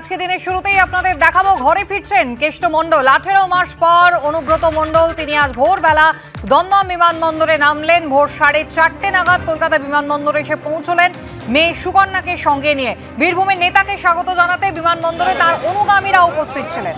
আজকে দিনের শুরুতেই আপনাদের দেখাবো, ঘরে ফিরছেন কেষ্ট মণ্ডল। আঠেরো মাস পর অনুব্রত মণ্ডল, তিনি আজ ভোরবেলা দমদম বিমানবন্দরে নামলেন। ভোর সাড়ে চারটে নাগাদ কলকাতা বিমানবন্দরে এসে পৌঁছলেন মেয়ে সুকন্যাকে সঙ্গে নিয়ে। বীরভূমের নেতাকে স্বাগত জানাতে বিমানবন্দরে তার অনুগামীরা উপস্থিত ছিলেন।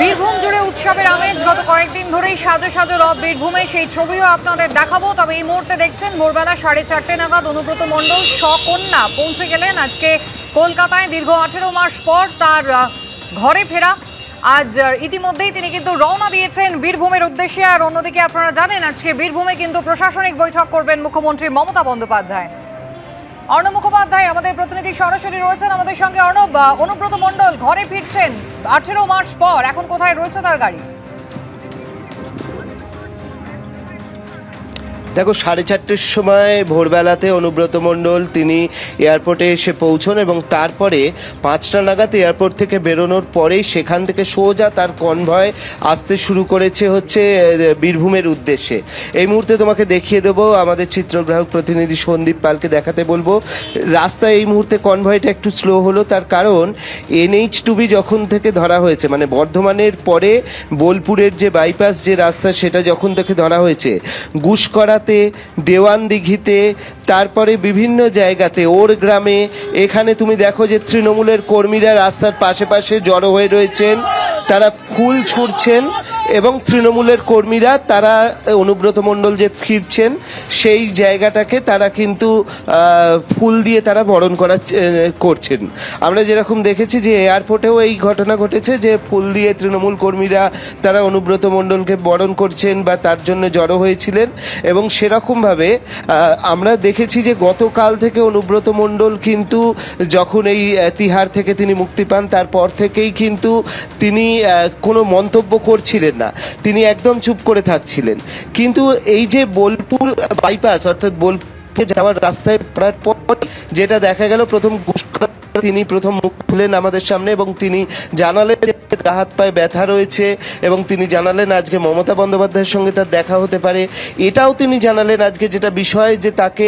বীরভূম জুড়ে উৎসবের আমেজ গত কয়েকদিন ধরেই সাজো সাজো রব বীরভূমে। সেই ছবিও আপনাদের দেখাবো, তবে এই মুহূর্তে দেখছেন ভোরবেলা সাড়ে চারটে নাগাদ অনুব্রত মণ্ডল সকন্যা পৌঁছে গেলেন আজকে কলকাতায় দীর্ঘ আঠেরো মাস পর তার ঘরে ফেরা। আজ ইতিমধ্যেই তিনি কিন্তু রওনা দিয়েছেন বীরভূমের উদ্দেশ্যে। আর অন্যদিকে আপনারা জানেন, আজকে বীরভূমে কিন্তু প্রশাসনিক বৈঠক করবেন মুখ্যমন্ত্রী মমতা বন্দ্যোপাধ্যায়। অর্ণব মুখোপাধ্যায়, আমাদের প্রতিনিধি সরাসরি রয়েছেন আমাদের সঙ্গে। অর্ণব অনুব্রত মণ্ডল, ঘরে ফিরছেন আঠেরো মাস পর। এখন কোথায় রয়েছে তার গাড়ি? দেখো, সাড়ে চারটের সময় ভোরবেলাতে অনুব্রত মণ্ডল তিনি এয়ারপোর্টে এসে পৌঁছন এবং তারপরে পাঁচটা নাগাদ এয়ারপোর্ট থেকে বেরোনোর পরেই সেখান থেকে সোজা তার কনভয় আসতে শুরু করেছে হচ্ছে বীরভূমের উদ্দেশ্যে। এই মুহূর্তে তোমাকে দেখিয়ে দেবো, আমাদের চিত্রগ্রাহক প্রতিনিধি সন্দীপ পালকে দেখাতে বলব। রাস্তায় এই মুহূর্তে কনভয়টা একটু স্লো হলো, তার কারণ এনএইচ টুবি যখন থেকে ধরা হয়েছে মানে বর্ধমানের পরে বোলপুরের যে বাইপাস যে রাস্তা, সেটা যখন থেকে ধরা হয়েছে গুসকরাতে দেওয়ান দিঘিতে তারপরে বিভিন্ন জায়গাতে। ওর গ্রামে এখানে তুমি দেখো যে তৃণমূলের কর্মীরা রাস্তার পাশে পাশে জড়ো হয়ে রয়েছেন। তারা ফুল ছুঁড়ছেন এবং তৃণমূলের কর্মীরা, তারা অনুব্রত মণ্ডল যে ফিরছেন, সেই জায়গাটাকে তারা কিন্তু ফুল দিয়ে তারা বরণ করা করছেন। আমরা যেরকম দেখেছি যে এয়ারপোর্টেও এই ঘটনা ঘটেছে যে ফুল দিয়ে তৃণমূল কর্মীরা, তারা অনুব্রত মণ্ডলকে বরণ করছেন বা তার জন্য জড়ো হয়েছিলেন এবং সেরকমভাবে আমরা দেখেছি যে গতকাল থেকে অনুব্রত মণ্ডল কিন্তু যখন এই তিহার থেকে তিনি মুক্তি পান, তারপর থেকেই কিন্তু তিনি কোনো মন্তব্য করছিলেন না। তিনি একদম চুপ করে থাকছিলেন। কিন্তু এই যে বোলপুর বাইপাস অর্থাৎ বোলপুর যাওয়ার রাস্তায় পড়ার পর যেটা দেখা গেল, প্রথম তিনি প্রথম মুখ খুলেন আমাদের সামনে এবং তিনি জানালেন যে হাত পায়ে ব্যথা রয়েছে এবং তিনি জানালেন আজকে মমতা বন্দ্যোপাধ্যায়ের সঙ্গে তার দেখা হতে পারে। এটাও তিনি জানালেন আজকে যেটা বিষয় যে তাকে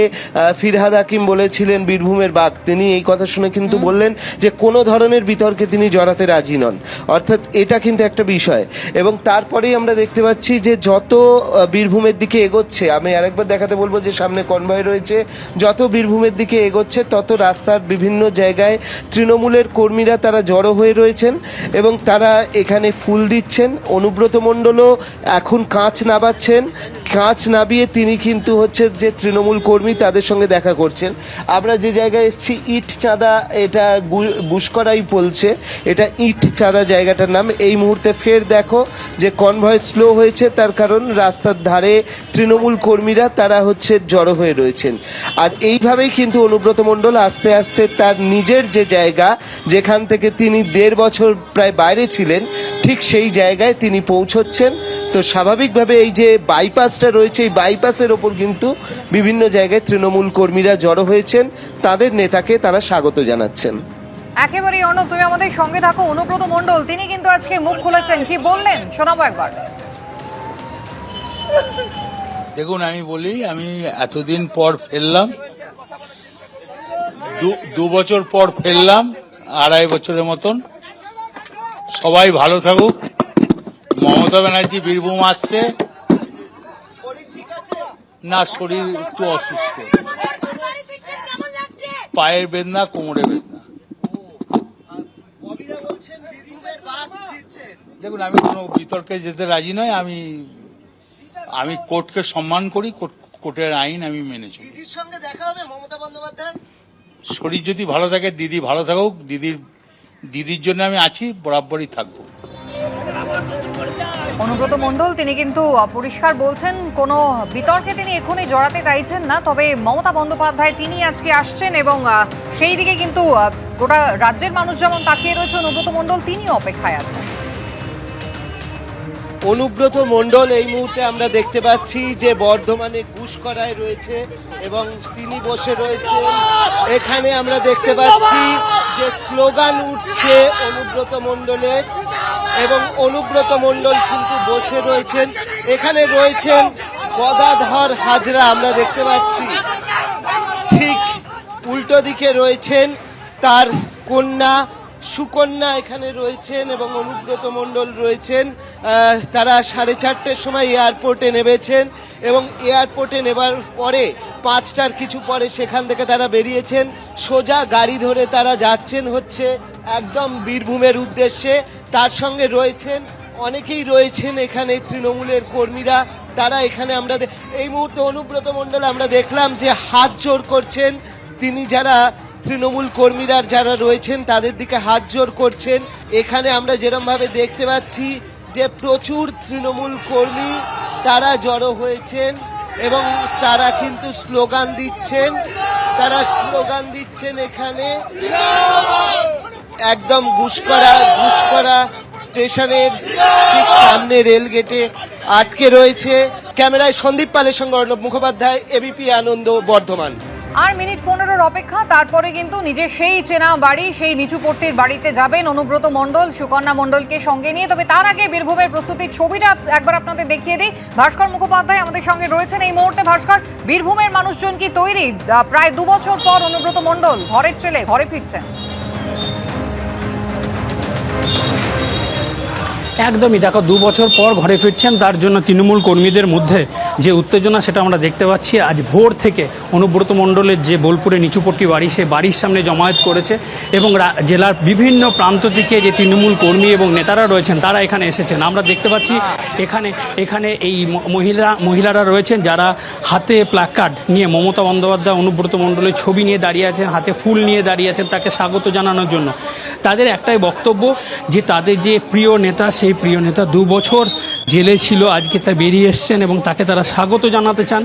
ফিরহাদ হাকিম বলেছিলেন বীরভূমের বাঘ। তিনি এই কথা শুনে কিন্তু বললেন যে কোনো ধরনের বিতর্কে তিনি জড়াতে রাজি নন। অর্থাৎ এটা কিন্তু একটা বিষয়। এবং তারপরেই আমরা দেখতে পাচ্ছি যে যত বীরভূমের দিকে এগোচ্ছে আমি আরেকবার দেখাতে বলব যে সামনে কনভয় রয়েছে যত বীরভূমের দিকে এগোচ্ছে তত রাস্তার বিভিন্ন জায়গায় তৃণমূলের কর্মীরা তারা জড়ো হয়ে রয়েছেন এবং তারা এখানে ফুল দিচ্ছেন। অনুব্রত মণ্ডলও এখন কাঁচ নাবাচ্ছেন। কাঁচ নাবিয়ে তিনি কিন্তু হচ্ছে যে তৃণমূল কর্মী তাদের সঙ্গে দেখা করছেন। আমরা যে জায়গায় এসেছি, ইট চাঁদা, এটা গুসকরাই বলছে, এটা ইট চাঁদা জায়গাটার নাম। এই মুহূর্তে ফের দেখো যে কনভয় স্লো হয়েছে, তার কারণ রাস্তার ধারে তৃণমূল কর্মীরা তারা হচ্ছে জড়ো হয়ে রয়েছেন। আর এইভাবেই কিন্তু অনুব্রত মণ্ডল আস্তে আস্তে তার নিজের যে জায়গা, যেখান থেকে তিনি দেড় বছর প্রায় বাইরে ছিলেন, ঠিক সেই জায়গায় তিনি পৌঁছচ্ছেন। তো স্বাভাবিকভাবে এই যে বাইপাসটা রয়েছে এই বাইপাসের ওপর কিন্তু বিভিন্ন জায়গায় তৃণমূল কর্মীরা জড়ো হয়েছেন। তাদের নেতাকে তারা স্বাগত জানাচ্ছেন। একেবারেই অর্ণব তুমি আমাদের সঙ্গে থাকো। অনুব্রত মণ্ডল তিনি কিন্তু আজকে মুখ খুলেছেন। কি বললেন? শোনাবো একবার। দেখুন আমি বলি আমি এতদিন পর ফেললাম। দু- দু বছর পর ফেললাম আড়াই বছরের মতন। সবাই ভালো থাকুক। মমতা ব্যানার্জি বীরভূম আসছে। না শরীর একটু অসুস্থ। পায়ের বেদনা কোমরে বেদনা। দেখুন আমি কোনো বিতর্কে যেতে রাজি নয় আমি আমি কোর্টকে সম্মান করি কোর্ট- কোর্টের আইন আমি মেনে চলি। দিদির সঙ্গে দেখা হবে মমতা বন্দ্যোপাধ্যায়? শরীর যদি ভালো থাকে দিদি ভালো থাকুক দিদির দিদির জন্য আমি আছি বরাবরই থাকব। অনুব্রত মণ্ডল, তিনি কিন্তু পরিষ্কার বলছেন, কোনো বিতর্কে তিনি এখনই জড়াতে চাইছেন না, তবে মমতা বন্দ্যোপাধ্যায় তিনি আজকে আসছেন এবং সেই দিকে কিন্তু গোটা রাজ্যের মানুষ যেমন তাকিয়ে রয়েছে, অনুব্রত মণ্ডল তিনি অপেক্ষায় আছেন। অনুব্রত মণ্ডল এই মুহূর্তে আমরা দেখতে পাচ্ছি যে বর্ধমানে গুসকরায় রয়েছে এবং তিনি বসে রয়েছেন। এখানে আমরা দেখতে পাচ্ছি যে স্লোগান উঠছে অনুব্রত মণ্ডলের এবং অনুব্রত মণ্ডল কিন্তু বসে রয়েছেন। এখানে রয়েছেন গদাধর হাজরা, আমরা দেখতে পাচ্ছি। ঠিক উল্টো দিকে রয়েছেন তার কন্যা সুকন্যা এখানে রয়েছেন এবং অনুব্রত মণ্ডল রয়েছেন। তারা সাড়ে চারটের সময় এয়ারপোর্টে নেমেছেন এবং এয়ারপোর্টে নেবার পরে পাঁচটার কিছু পরে সেখান থেকে তারা বেরিয়েছেন। সোজা গাড়ি ধরে তারা যাচ্ছেন হচ্ছে একদম বীরভূমের উদ্দেশ্যে। তার সঙ্গে রয়েছেন, অনেকেই রয়েছেন এখানে তৃণমূলের কর্মীরা। তারা এখানে আমরা এই মুহূর্তে অনুব্রত মণ্ডল আমরা দেখলাম যে হাত জোর করছেন। তিনি যারা তৃণমূল কর্মীরা যারা রয়েছেন, তাদের দিকে হাত জোর করছেন। এখানে আমরা যেরমভাবে দেখতে পাচ্ছি যে প্রচুর তৃণমূল কর্মী তারা জড়ো হয়েছেন এবং তারা কিন্তু স্লোগান দিচ্ছেন। তারা স্লোগান দিচ্ছেন এখানে একদম গুসকরা গুসকরা স্টেশনের ঠিক সামনে রেল গেটে আটকে রয়েছে। ক্যামেরায় সন্দীপ পালের সঙ্গে অর্ণব মুখোপাধ্যায় এবিপি আনন্দ, বর্ধমান। আর মিনিট পনেরোর অপেক্ষা, তারপরে কিন্তু নিজের সেই চেনা বাড়ি, সেই নিচুপট্টির বাড়িতে যাবেন অনুব্রত মণ্ডল, সুকন্যা মণ্ডলকে সঙ্গে নিয়ে। তবে তার আগে বীরভূমের প্রস্তুতির ছবিটা একবার আপনাদের দেখিয়ে দিই। ভাস্কর মুখোপাধ্যায় আমাদের সঙ্গে রয়েছেন এই মুহূর্তে। ভাস্কর, বীরভূমের মানুষজন কি তৈরি? প্রায় দু বছর পর অনুব্রত মণ্ডল ঘরের ছেলে ঘরে ফিরছেন। একদমই। দেখো, দু বছর পর ঘরে ফিরছেন, তার জন্য তৃণমূল কর্মীদের মধ্যে যে উত্তেজনা, সেটা আমরা দেখতে পাচ্ছি। আজ ভোর থেকে অনুব্রত মণ্ডলের যে বোলপুরে নিচুপট্টি বাড়ি সে বাড়ির সামনে জমায়েত করেছে এবং জেলার বিভিন্ন প্রান্ত থেকে যে তৃণমূল কর্মী এবং নেতারা রয়েছেন, তারা এখানে এসেছেন। আমরা দেখতে পাচ্ছি, এখানে এখানে এই মহিলা, মহিলারা রয়েছেন যারা হাতে প্ল্যাকার্ড নিয়ে মমতা বন্দ্যোপাধ্যায়, অনুব্রত মণ্ডলের ছবি নিয়ে দাঁড়িয়ে আছেন, হাতে ফুল নিয়ে দাঁড়িয়ে আছেন তাকে স্বাগত জানানোর জন্য। তাদের একটাই বক্তব্য যে, তাদের যে প্রিয় নেতা, সেই প্রিয় নেতা দু বছর জেলে ছিল, আজকে তা বেরিয়ে এসছেন এবং তাকে তারা স্বাগত জানাতে চান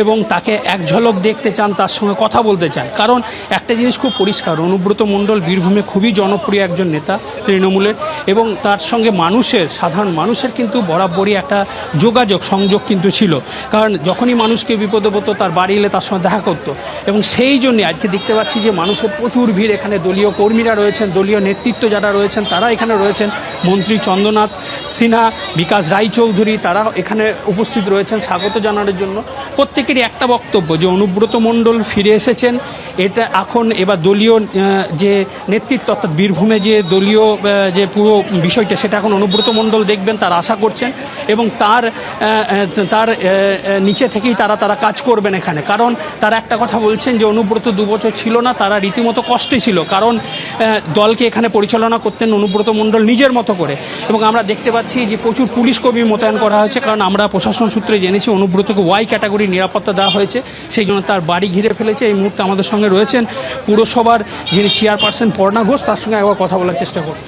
এবং তাকে এক ঝলক দেখতে চান, তার সঙ্গে কথা বলতে চান। কারণ একটা জিনিস খুব পরিষ্কার, অনুব্রত মণ্ডল বীরভূমে খুবই জনপ্রিয় একজন নেতা তৃণমূলের এবং তার সঙ্গে মানুষের, সাধারণ মানুষের কিন্তু বরাবরই একটা যোগাযোগ, সংযোগ কিন্তু ছিল। কারণ যখনই মানুষকে বিপদে পড়তো, তার বাড়ি এলে তার সঙ্গে দেখা করতো। এবং সেই জন্যে আজকে দেখতে পাচ্ছি যে মানুষের প্রচুর ভিড়, এখানে দলীয় কর্মীরা রয়েছেন, দলীয় নেতৃত্ব যারা রয়েছেন, তারা এখানে রয়েছেন। মন্ত্রী চন্দ্রনাথ সিনহা, বিকাশ রায়চৌধুরী, তারা এখানে উপস্থিত রয়েছেন, স্বাগত জানানোর জন্য। প্রত্যেকেরই একটা বক্তব্য যে অনুব্রত মণ্ডল ফিরে এসেছেন। এটা এখন এবার দলীয় যে নেতৃত্ব অর্থাৎ বীরভূমে যে দলীয় যে পুরো বিষয়টা, সেটা এখন অনুব্রত মণ্ডল দেখবেন, তার আশা করছেন। এবং তার তার নিচে থেকেই তারা তারা কাজ করবেন এখানে। কারণ তারা একটা কথা বলছেন যে অনুব্রত দু বছর ছিল না, তারা রীতিমতো কষ্টে ছিল। কারণ দলকে এখানে পরিচালনা করতেন অনুব্রত মণ্ডল নিজের মতো করে। এবং আমরা দেখতে পাচ্ছি যে প্রচুর পুলিশ কর্মী মোতায়েন করা হয়েছে, কারণ আমরা প্রশাসন সূত্রে জেনেছি অনুব্রতকে ওয়াই ক্যাটাগরির নিরাপত্তা দেওয়া হয়েছে। সেই জন্য তার বাড়ি ঘিরে ফেলেছে। এই মুহূর্তে আমাদের সঙ্গে রয়েছেন পুরসভার যিনি চেয়ারপারসন পর্ণা ঘোষ, তার সঙ্গে একবার কথা বলার চেষ্টা করব।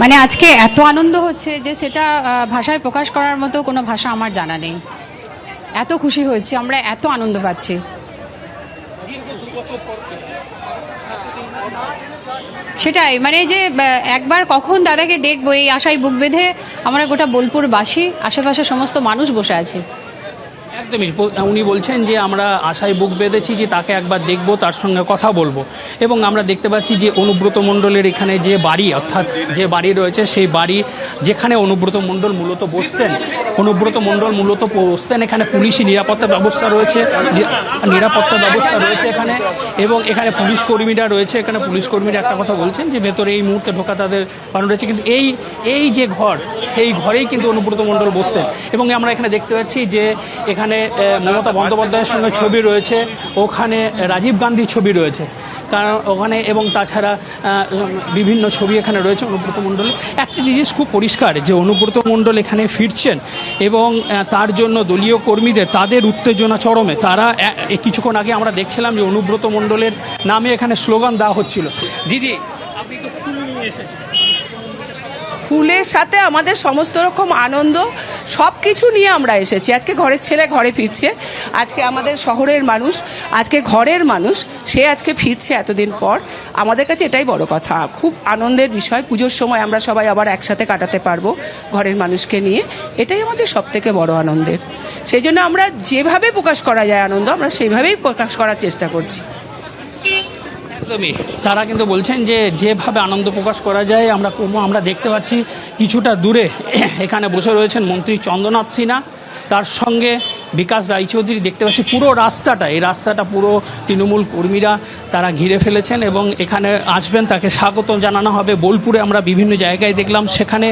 মানে আজকে এত আনন্দ হচ্ছে যে সেটা ভাষায় প্রকাশ করার মতো কোনো ভাষা আমার জানা নেই। এত খুশি হয়েছে, আমরা এত আনন্দ পাচ্ছি। সেটাই মানে যে একবার কখন দাদাকে দেখব এই আশায় বুক বেঁধে আমরা গোটা বোলপুরবাসী আশেপাশে সমস্ত মানুষ বসে আছি। একদমই উনি বলছেন যে আমরা আশায় বুক বেঁধেছি যে তাকে একবার দেখব, তার সঙ্গে কথা বলব। এবং আমরা দেখতে পাচ্ছি যে অনুব্রত মণ্ডলের এখানে যে বাড়ি, অর্থাৎ যে বাড়ি রয়েছে, সেই বাড়ি যেখানে অনুব্রত মণ্ডল মূলত বসতেন, অনুব্রত মণ্ডল মূলত বসতেন, এখানে পুলিশি নিরাপত্তা ব্যবস্থা রয়েছে নিরাপত্তা ব্যবস্থা রয়েছে এখানে, এবং এখানে পুলিশ কর্মীরা রয়েছে, এখানে পুলিশ কর্মীরা একটা কথা বলছেন যে ভেতরে এই মুহূর্তে ঢোকা তাদের বারণ রয়েছে, কিন্তু এই এই যে ঘর সেই ঘরেই কিন্তু অনুব্রত মণ্ডল বসতেন। এবং আমরা এখানে দেখতে পাচ্ছি যে এখানে আহ, মমতা বন্দ্যোপাধ্যায়ের সঙ্গে ছবি রয়েছে ওখানে রাজীব গান্ধীর ছবি রয়েছে কারণ ওখানে এবং তাছাড়া বিভিন্ন ছবি এখানে রয়েছে অনুব্রত মণ্ডলের। একটা জিনিস খুব পরিষ্কার যে অনুব্রত মণ্ডল এখানে ফিরছেন এবং তার জন্য দলীয় কর্মীদের তাদের উত্তেজনা চরমে তারা কিছুক্ষণ আগে আমরা দেখছিলাম যে অনুব্রত মণ্ডলের নামে এখানে স্লোগান দেওয়া হচ্ছিল। দিদি আপনি তো এসেছেন। ফুলের সাথে আমাদের সমস্ত রকম আনন্দ সব কিছু নিয়ে আমরা এসেছি। আজকে ঘরের ছেলে ঘরে ফিরছে, আজকে আমাদের শহরের মানুষ, আজকে ঘরের মানুষ, সে আজকে ফিরছে এতদিন পর। আমাদের কাছে এটাই বড় কথা। খুব আনন্দের বিষয়, পুজোর সময় আমরা সবাই আবার একসাথে কাটাতে পারব ঘরের মানুষকে নিয়ে। এটাই আমাদের সব থেকে বড় আনন্দের। সেই জন্য আমরা যেভাবে প্রকাশ করা যায় আনন্দ, আমরা সেইভাবেই প্রকাশ করার চেষ্টা করছি। একদমই। তারা কিন্তু বলছেন যে, যেভাবে আনন্দ প্রকাশ করা যায়, আমরা আমরা দেখতে পাচ্ছি কিছুটা দূরে এখানে বসে রয়েছেন মন্ত্রী চন্দ্রনাথ সিনহা। তার সঙ্গে বিকাশ রায়চৌধুরী দেখতে পাচ্ছি পুরো রাস্তাটা, এই রাস্তাটা পুরো তৃণমূল কর্মীরা তারা ঘিরে ফেলেছেন এবং এখানে আসবেন, তাকে স্বাগত জানানো হবে। বোলপুরে আমরা বিভিন্ন জায়গায় দেখলাম, সেখানে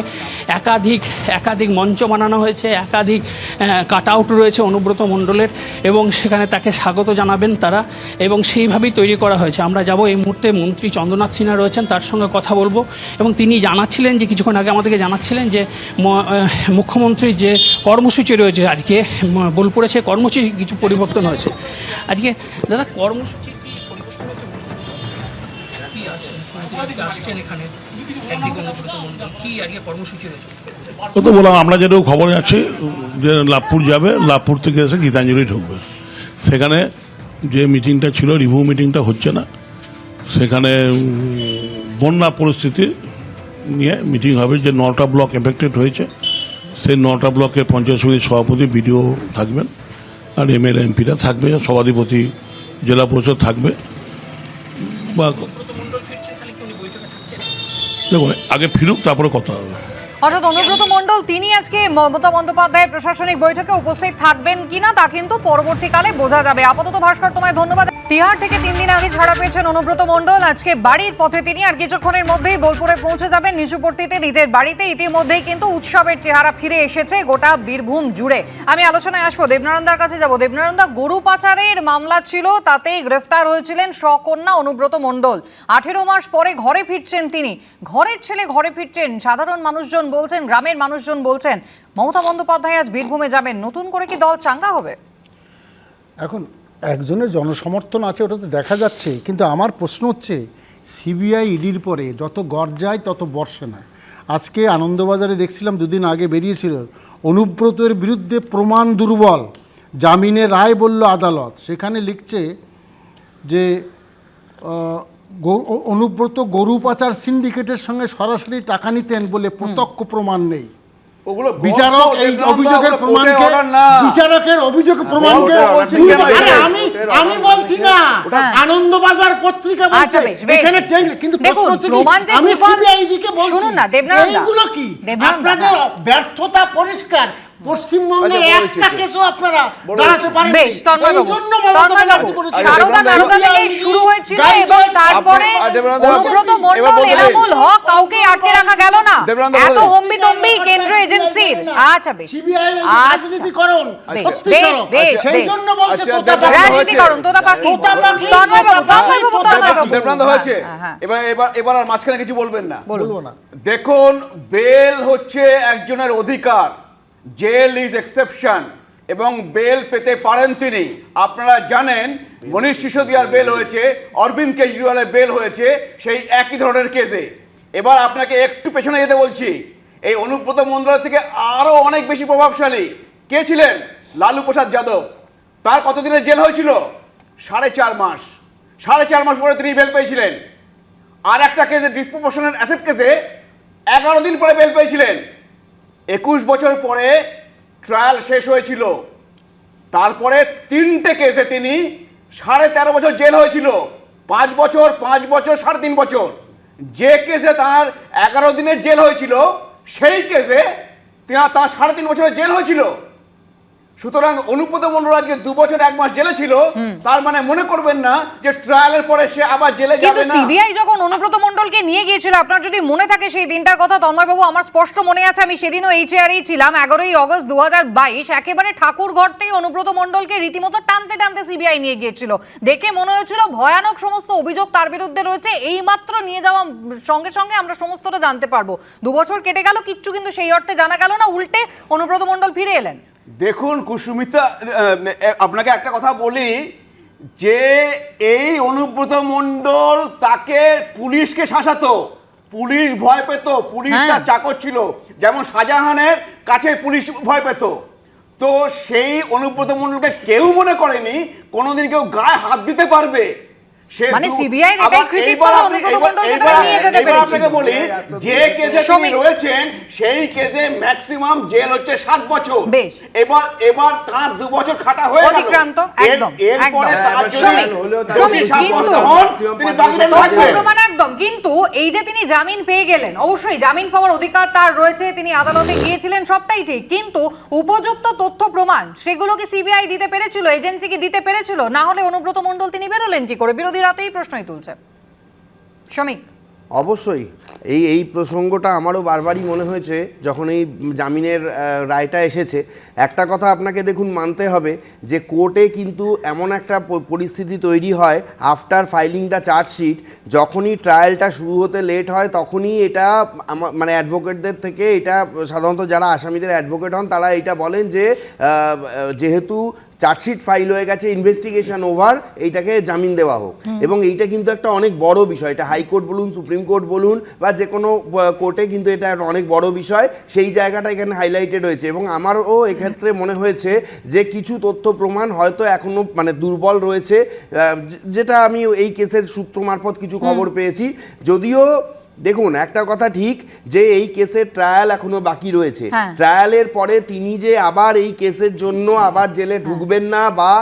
একাধিক একাধিক মঞ্চ বানানো হয়েছে, একাধিক কাট আউট রয়েছে অনুব্রত মণ্ডলের এবং সেখানে তাকে স্বাগত জানাবেন তারা এবং সেইভাবেই তৈরি করা হয়েছে। আমরা যাব এই মুহূর্তে, মন্ত্রী চন্দ্রনাথ সিনহা রয়েছেন, তার সঙ্গে কথা বলব এবং তিনি জানাচ্ছিলেন যে, কিছুক্ষণ আগে আমাদেরকে জানাচ্ছিলেন যে মুখ্যমন্ত্রীর যে কর্মসূচি রয়েছে আজকে বোলপুরে সে কর্মসূচি কিছু পরিবর্তন হয়েছে। আজকে, দাদা, কর্মসূচি ও তো বললাম, আমরা যেটুকু খবর আছে যে লাভপুর যাবে, লাভপুর থেকে এসে গীতাঞ্জলি ঢুকবে। সেখানে যে মিটিংটা ছিল রিভিউ মিটিংটা হচ্ছে না, সেখানে বন্যা পরিস্থিতি নিয়ে মিটিং হবে, যে নটা ব্লক এফেক্টেড হয়েছে। সেই নটা ব্লকের পঞ্চায়েত সমিতির সভাপতি বিডিও থাকবেন আর এমএলএ, এমপিরা থাকবে, সভাধিপতি, জেলা পরিষদ থাকবে। বা দেখুন, আগে ফিরুক, তারপরে কথা হবে। অর্থাৎ অনুব্রত মণ্ডল, তিনি আজকে মমতা বন্দ্যোপাধ্যায়ের প্রশাসনিক বৈঠকে উপস্থিত থাকবেন কিনা তা কিন্তু পরবর্তীকালে বোঝা যাবে। আপাতত ভাস্কর, তোমায় ধন্যবাদ। তিহার থেকে তিন দিন আগে ছাড়া পেয়েছেন অনুব্রত মণ্ডল। আজকে বাড়ির পথে তিনি আর কিছুক্ষণের মধ্যেই বোলপুরে পৌঁছে যাবেন নিচুপট্টিতে নিজের বাড়িতে ইতিমধ্যেই কিন্তু উৎসবের চেহারা ফিরে এসেছে গোটা বীরভূম জুড়ে। আমি আলোচনায় আসব দেবনারায়ণদার কাছে যাব। দেবনারায়ণদা, গরু পাচারের মামলা ছিল তাতে গ্রেফতার হয়েছিলেন সকন্যা অনুব্রত মণ্ডল। আঠেরো মাস পরে ঘরে ফিরছেন তিনি। ঘরের ছেলে ঘরে ফিরছেন। সাধারণ মানুষজন বলছেন, গ্রামের মানুষজন বলছেন, মমতা বন্দ্যোপাধ্যায় আজ বীরভূমে যাবেন। নতুন করে কি দল চাঙ্গা হবে? এখন একজনের জনসমর্থন আছে ওটা তো দেখা যাচ্ছে, কিন্তু আমার প্রশ্ন হচ্ছে, সিবিআই ইডির পরে যত গড় যায় তত বর্ষে না আজকে আনন্দবাজারে দেখছিলাম দুদিন আগে বেরিয়েছিল, অনুব্রতের বিরুদ্ধে প্রমাণ দুর্বল জামিনের রায় বলল আদালত। সেখানে লিখছে যে অনুব্রত গরু পাচার সিন্ডিকেটের সঙ্গে সরাসরি টাকা নিতেন বলে প্রত্যক্ষ প্রমাণ নেই। ওগুলো বিচারক এই অভিযোগের প্রমাণকে বিচারকের অভিযোগ প্রমাণকে ওটা order দুই- ঠিক আছে। আরে আমি আমি বলছি না হ্যাঁ। আনন্দবাজার পত্রিকা বলছে আচ্ছা, বেশ, বেশ। এখানে কিন্তু প্রশ্ন হচ্ছে কি, প্রমাণ যে আমি সিবিআইডি কে বলছি শুনুন না, দেবনারায়ণ এইগুলো কি আপনাদের হ্যাঁ। ব্যর্থতা পরিষ্কার পশ্চিমবঙ্গে আচ্ছা, একটা কেসও আপনারা দাঁড়াতে পারেন বেশ তন্ময়বাবু সারদা নারদা থেকে শুরু হয়েছিল এবং তারপরে অনুব্রত মণ্ডল এনামুল হক কাউকে আটকে রাখা গেল না। এত হম্বি তম্বি কেন্দ্র এজেন্সির আচ্ছা বেশ। সিবিআই আচ্ছা। রাজনীতিকরণ বেশ, বেশ, বেশ, সেই জন্য বলছে আচ্ছা, তোতা পাখি। রাজনীতিকরণ তোতা পাখি। তোতা পাখি, তন্ময়বাবু তোতা হয়েছে হ্যাঁ, হ্যাঁ। এবার এবার এবার আর মাঝখানে কিছু বলবেন না। বলব না। দেখুন বেল হচ্ছে একজনের অধিকার। জেল ইজ এক্সেপশন এবং বেল পেতে পারেন তিনি। আপনারা জানেন, মনীষ সিসোদিয়ার বেল হয়েছে, অরবিন্দ কেজরিওয়ালের বেল হয়েছে, সেই একই ধরনের কেসে এবার আপনাকে একটু পেছনে যেতে বলছি। এই অনুব্রত মন্ডল থেকে আরও অনেক বেশি প্রভাবশালী। কে ছিলেন? লালু প্রসাদ যাদব। তার কতদিনের জেল হয়েছিল? সাড়ে চার মাস। সাড়ে চার মাস পরে তিনি বেল পেয়েছিলেন। আর একটা কেসে ডিসপ্রপোর্শনাল অ্যাসেট কেসে এগারো দিন পরে বেল পেয়েছিলেন। একুশ বছর পরে ট্রায়াল শেষ হয়েছিল। তারপরে তিনটে কেসে তিনি সাড়ে তেরো বছর জেল হয়েছিল। পাঁচ বছর পাঁচ বছর, সাড়ে তিন বছর। যে কেসে তার এগারো দিনের জেল হয়েছিল, সেই কেসে তার সাড়ে তিন বছরের জেল হয়েছিল। সুতরাং অনুব্রত মন্ডল আজকে দু বছর এক মাস জেলে ছিল তার মানে মনে করবেন না যে ট্রায়ালের পরে সে আবার জেলে যাবে না। সিবিআই যখন অনুব্রত মন্ডলকে নিয়ে গিয়েছিল আপনার যদি মনে থাকে সেই দিনটার কথা তন্ময়বাবু আমার স্পষ্ট মনে আছে আমি সেদিনও এই চেয়ারেই ছিলাম এগারোই অগস্ট দু একেবারে ঠাকুর ঘর থেকে অনুব্রত মণ্ডলকে রীতিমতো টানতে টানতে সিবিআই নিয়ে গিয়েছিল। দেখে মনে হয়েছিল ভয়ানক সমস্ত অভিযোগ তার বিরুদ্ধে রয়েছে এই মাত্র নিয়ে যাওয়া সঙ্গে সঙ্গে আমরা সমস্তটা জানতে পারব। দু বছর কেটে গেল কিচ্ছু কিন্তু সেই অর্থে জানা গেল না উল্টে অনুব্রত মণ্ডল ফিরে এলেন। দেখুন কুসুমিতা আপনাকে একটা কথা বলি যে এই অনুব্রত মণ্ডল তাকে পুলিশকে শাসাতো পুলিশ ভয় পেত পুলিশ হ্যাঁ। তার চাকর ছিল। যেমন শাহজাহানের কাছে পুলিশ ভয় পেত। তো সেই অনুব্রত মণ্ডলকে কেউ মনে করেনি কোনোদিন কেউ গায়ে হাত দিতে পারবে। মানে এটাই কৃতিত্ব যে আপনি- অনুব্রত মণ্ডলকে তারা নিয়ে যেতে এইবার আপনাকে বলি যে কেসে তিনি রয়েছেন সেই কেসে ম্যাক্সিমাম জেল হচ্ছে সাত বছর। বেশ। এবার এবার তার দু বছর খাটা হয়ে গেল। অতিক্রান্ত, একদম, এরপরে তার কিন্তু- তিনি বাকিটা একদম, কিন্তু এই যে তিনি জামিন পেয়ে গেলেন, অবশ্যই জামিন পাওয়ার অধিকার তার রয়েছে, তিনি আদালতে গিয়েছিলেন, সবটাই ঠিক, কিন্তু উপযুক্ত তথ্য প্রমাণ সেগুলো কি সিবিআই দিতে পেরেছিল, এজেন্সি কি দিতে পেরেছিল? না হলে অনুব্রত মণ্ডল তিনি বেরোলেন কি করে? বিরোধীরা তো এই প্রশ্নই তুলছে। শ্রমিক অবশ্যই। এই এই প্রসঙ্গটা আমারও বারবারই মনে হয়েছে যখন এই জামিনের রায়টা এসেছে। একটা কথা আপনাকে দেখুন মানতে হবে যে কোর্টে কিন্তু এমন একটা পরিস্থিতি তৈরি হয় আফটার ফাইলিং দ্য চার্জশিট যখনই ট্রায়ালটা শুরু হতে লেট হয় তখনই এটা মানে অ্যাডভোকেটদের থেকে এটা সাধারণত যারা আসামিদের অ্যাডভোকেট হন তারা এটা বলেন যে যেহেতু চার্জশিট ফাইল হয়ে গেছে ইনভেস্টিগেশন ওভার এইটাকে জামিন দেওয়া হোক। এবং এইটা কিন্তু একটা অনেক বড় বিষয় এটা হাইকোর্ট বলুন সুপ্রিম কোর্ট বলুন বা যে কোনো কোর্টে কিন্তু এটা একটা অনেক বড় বিষয়। সেই জায়গাটা এখানে হাইলাইটেড হয়েছে। এবং আমারও এক্ষেত্রে মনে হয়েছে যে কিছু তথ্য প্রমাণ হয়তো এখনও মানে দুর্বল রয়েছে। যেটা আমি এই কেসের সূত্র মারফত কিছু খবর পেয়েছি। যদিও দেখুন একটা কথা ঠিক যে এই কেসের ট্রায়াল এখনও বাকি রয়েছে। হ্যাঁ। ট্রায়ালের পরে তিনি যে আবার এই কেসের জন্য আবার জেলে ঢুকবেন না বা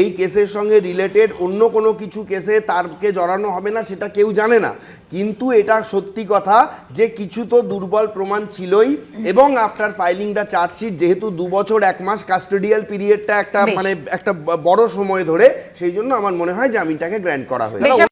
এই কেসের সঙ্গে রিলেটেড অন্য কোনো কিছু কেসে তারকে জড়ানো হবে না সেটা কেউ জানে না। কিন্তু এটা সত্যি কথা যে কিছু তো দুর্বল প্রমাণ ছিলই এবং আফটার ফাইলিং দ্য চার্জশিট যেহেতু দু বছর এক মাস কাস্টোডিয়াল পিরিয়ডটা একটা মানে একটা বড় সময় ধরে সেই জন্য আমার মনে হয় জামিনটাকে গ্র্যান্ড করা হয়েছে।